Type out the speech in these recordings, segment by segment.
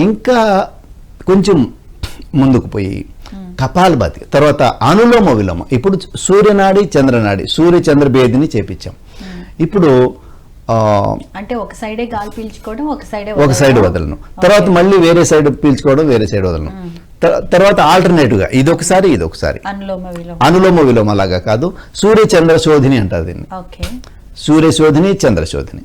ఇంకా కొంచెం ముందుకు పోయి కపాలభాతి తర్వాత అనులోమ విలోమ. ఇప్పుడు సూర్యనాడి చంద్రనాడి. సూర్య చంద్రభేదిని చేపించాం. ఇప్పుడు అంటే ఒక సైడే గాలి పీల్చుకోవడం ఒక సైడే ఒక సైడ్ వదలను. తర్వాత మళ్ళీ వేరే సైడ్ పీల్చుకోవడం వేరే సైడ్ వదలను. తర్- తర్వాత ఆల్టర్నేటివ్గా ఇది ఒకసారి ఇది ఒకసారి అనులోమ విలోమ లాగా కాదు సూర్య చంద్ర శోధిని అంటారు దీన్ని. సూర్య శోధిని చంద్ర శోధిని.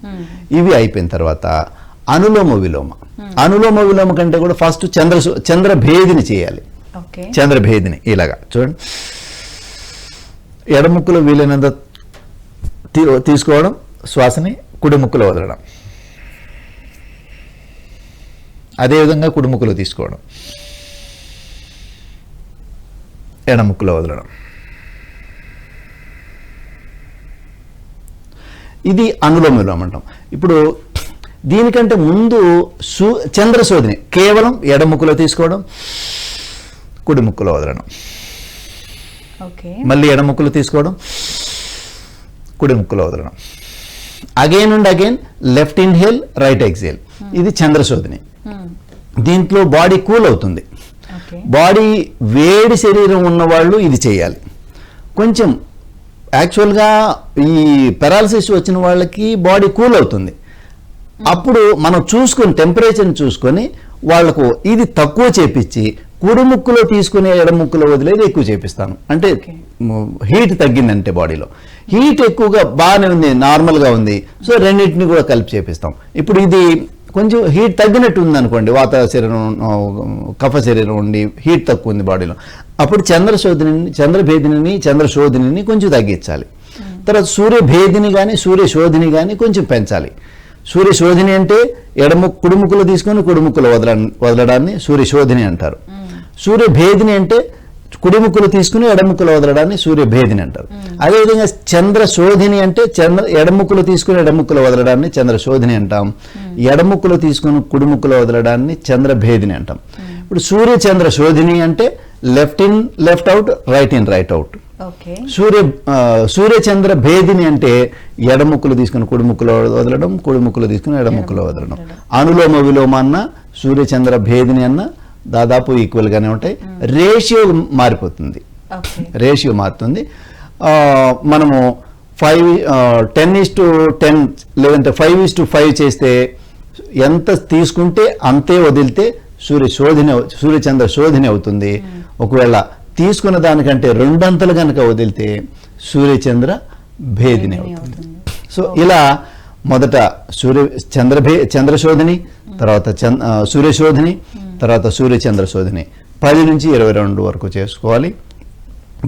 ఇవి అయిపోయిన తర్వాత అనులోమ విలోమ. అనులోమ విలోమ కంటే కూడా ఫస్ట్ చంద్ర శో- చంద్ర భేదిని చేయాలి. ఓకే. చంద్ర భేదిని ఇలాగా. చూడండి. ఎడముక్కులో వీలైనంత తీసుకోవడం శ్వాసని కుడి ముక్కులో వదలడం. అదేవిధంగా కుడి ముక్కులో తీసుకోవడం. ఎడముక్కులో వదలడం. ఇది అనులోమ విలోమ అంటాం. ఇప్పుడు దీనికంటే ముందు సు చంద్రశోధిని కేవలం ఎడముక్కులో తీసుకోవడం కుడి ముక్కులో వదలడం మళ్ళీ ఎడముక్కులు తీసుకోవడం కుడి ముక్కులో వదలడం again and again left inhale right exhale ఇది చంద్రశోధిని దీంట్లో బాడీ కూల్ అవుతుంది. బాడీ వేడి శరీరం ఉన్నవాళ్ళు ఇది చేయాలి. కొంచెం యాక్చువల్గా ఈ పెరాలసిస్ వచ్చిన వాళ్ళకి బాడీ కూల్ అవుతుంది. అప్పుడు మనం చూసుకొని టెంపరేచర్ని చూసుకొని వాళ్ళకు ఇది తక్కువ చేపించి కుడి ముక్కులో తీసుకునే ఎడమ ముక్కులో వదిలేది ఎక్కువ చేపిస్తాను. అంటే. హీట్ తగ్గిందంటే బాడీలో హీట్ ఎక్కువగా బాగానే ఉంది నార్మల్గా ఉంది. సో రెండింటిని కూడా కలిపి చేపిస్తాం. ఇప్పుడు ఇది కొంచెం హీట్ తగ్గినట్టు ఉంది అనుకోండి వాత శరీరం కఫ శరీరం ఉండి హీట్ తక్కువ ఉంది బాడీలో అప్పుడు చంద్రశోధిని చంద్రభేదిని చంద్రశోధిని కొంచెం తగ్గించాలి. తర్వాత సూర్యభేదిని కానీ సూర్యశోధిని కానీ కొంచెం పెంచాలి. సూర్యశోధిని అంటే ఎడము కుడిముక్కులు తీసుకొని కుడిముక్కులు వదల వదలడాన్ని సూర్యశోధిని అంటారు. సూర్యభేదిని అంటే కుడిముక్కులు తీసుకుని ఎడముక్కులు వదలడాన్ని సూర్యభేదిని అంటారు. అదేవిధంగా చంద్రశోధిని అంటే చంద్ర ఎడముక్కులు తీసుకుని ఎడముక్కులు వదలడాన్ని చంద్రశోధిని అంటాం. ఎడముక్కులు తీసుకుని కుడిముక్కులు వదలడాన్ని చంద్రభేదిని అంటాం. ఇప్పుడు సూర్య చంద్ర శోధిని అంటే left in left out right in right out. సూర్య సూర్యచంద్ర భేదిని అంటే ఎడముక్కులు తీసుకుని కుడిముక్కులో వదలడం కుడిముక్కులు తీసుకుని ఎడముక్కులో వదలడం. అనులోమ విలోమ అన్న సూర్యచంద్ర భేదిని అన్న దాదాపు ఈక్వల్ గానే ఉంటాయి. రేషియో మారిపోతుంది. రేషియో మారుతుంది. మనము five ten is to ten లేదంటే ఫైవ్ ఈస్ టు ఫైవ్ చేస్తే ఎంత తీసుకుంటే అంతే వదిలితే సూర్య శోధిని సూర్యచంద్ర శోధిని అవుతుంది. ఒకవేళ తీసుకున్న దానికంటే రెండంతలు కనుక వదిలితే సూర్యచంద్ర భేదిని అవుతుంది. సో ఇలా మొదట సూర్య చంద్రభే చంద్రశోధిని తర్వాత సూర్యశోధిని తర్వాత సూర్యచంద్ర శోధిని. పది నుంచి ఇరవై రెండు వరకు చేసుకోవాలి.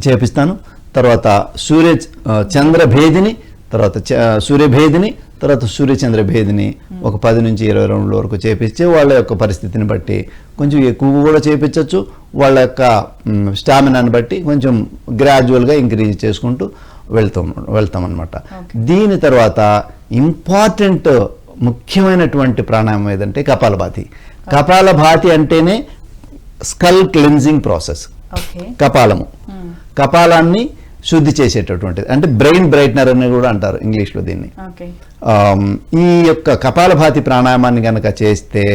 చేపిస్తాను. తర్వాత సూర్య ఆ, చంద్ర భేదిని తర్వాత సూర్యభేదిని తర్వాత సూర్యచంద్ర భేదిని ఒక పది నుంచి ఇరవై రెండు వరకు చేపించి వాళ్ళ యొక్క పరిస్థితిని బట్టి కొంచెం ఎక్కువ కూడా చేపించవచ్చు వాళ్ళ యొక్క స్టామినాని బట్టి కొంచెం గ్రాడ్యువల్గా ఇంక్రీజ్ చేసుకుంటూ వెళ్తాం వెళ్తాం అనమాట దీని తర్వాత ఇంపార్టెంట్ ముఖ్యమైనటువంటి ప్రాణాయామం ఏదంటే కపాలభాతి. కపాలభాతి అంటేనే స్కల్ క్లెన్జింగ్ ప్రాసెస్. కపాలము. కపాలాన్ని శుద్ధి చేసేటటువంటిది. అంటే బ్రెయిన్ బ్రైట్నర్ అని కూడా అంటారు ఇంగ్లీష్లో దీన్ని. ఈ యొక్క కపాలభాతి ప్రాణాయామాన్ని కనుక చేస్తే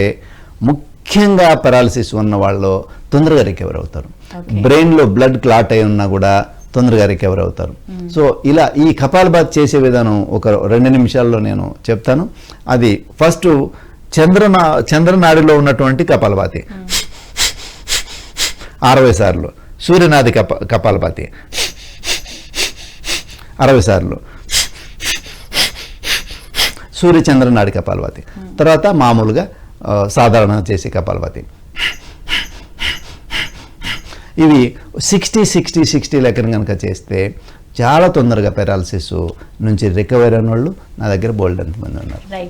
ముఖ్యంగా పెరాలసిస్ ఉన్న వాళ్ళు తొందరగా రికవర్ అవుతారు. బ్రెయిన్లో బ్లడ్ క్లాట్ అయి ఉన్నా కూడా తొందరగా రికవర్ అవుతారు. సో ఇలా ఈ కపాలభాతి చేసే విధానం ఒక రెండు నిమిషాల్లో నేను చెప్తాను. అది ఫస్ట్ చంద్రనా చంద్రనాడిలో ఉన్నటువంటి కపాలభాతి. అరవై సార్లు. సూర్యనాది కప కపాలభాతి. అరవై సార్లు. సూర్యచంద్ర నాడి కపాలభాతి తర్వాత మామూలుగా సాధారణ చేసే కపాలభాతి ఇవి సిక్స్టీ సిక్స్టీ సిక్స్టీ లెక్కన కనుక చేస్తే చాలా తొందరగా పెరాలసిస్ నుంచి రికవరీ అయిన వాళ్ళు నా దగ్గర బోల్డ్ మంది ఉన్నారు. రైట్